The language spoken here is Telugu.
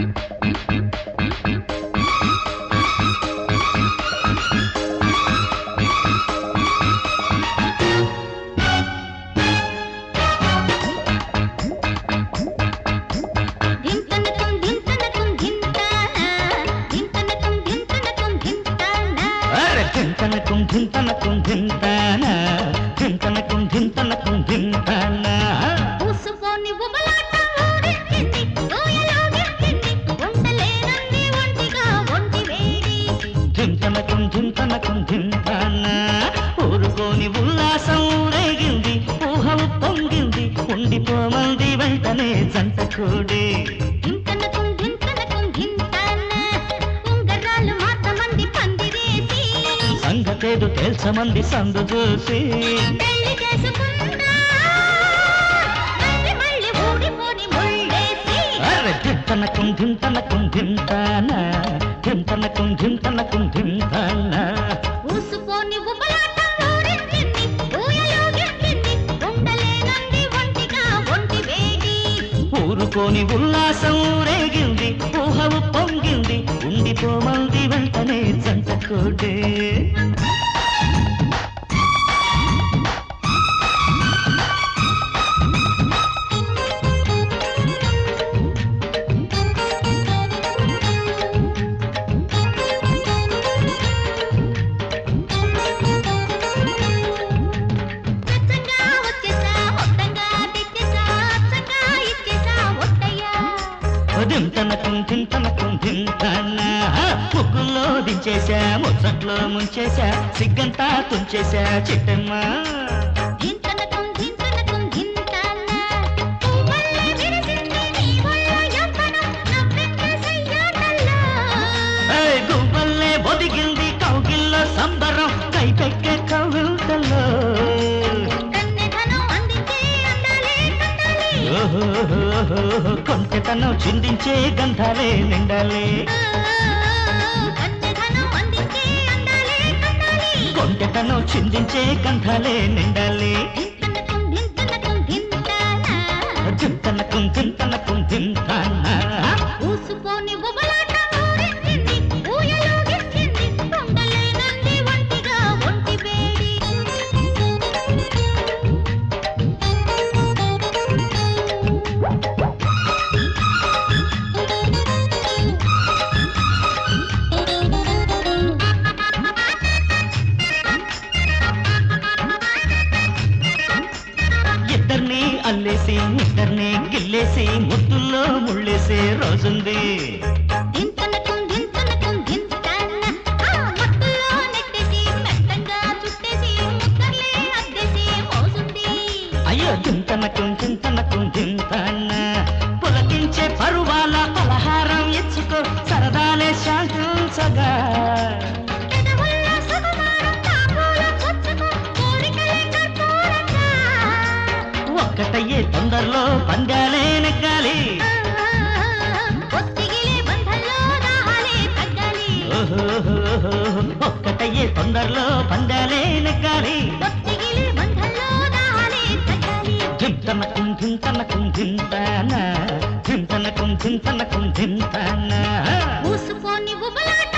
one. ధింతానా ఊరుకోని ఉల్లాసం రేగింది ఊహవు పొంగింది ఉండిపోమంది వెంటనే జంట కూడి సంగతేదు తేల్చమంది సందు చూసి. ధింతానా ధింతనకం ధింతనకం ధింతానా ఒంటిగా ఒంటి వేడి. ఊరుకోని ఉల్లాసం రేగింది ఊహవు పొంగింది ఉండిపోమంది వెంటనే జంట కోటే. దింతనకం దింతనకం దింతనా ముగ్గుల్లో దించేశా ముచ్చట్లో ముంచేశా సిగ్గంతా తుంచేశా చిట్టమ్మా. గువ్వల్లే ఒదిగింది కౌగిల్లో సంబరం కైపెక్కే ఓహోహోహో, కొంటెతనం చిందించే గంధాలే నిండాలి. కొంటెతనం చిందించే గంధాలే నిండాలి. ఇద్దరిని అల్లేసి ఇద్దరిని గిల్లేసి ముద్దుల్లో ముళ్ళేసే రోజుంది. అయ్యో దింతనకం దింతనకం దింతానా పులకించే పరువాల పలహారం ఇచ్చుకో సరదాలే శాంతించగా. ఒక్కటయ్యే తొందరలో పందాలే ఓహోహోహో, ఒక్కటయ్యే తొందరలో పందాలే ధింతనకం ధింతనకం ధింతానా ధింతనకం ధింతనకం ధింతానా ఊసుకొని ఉబలాట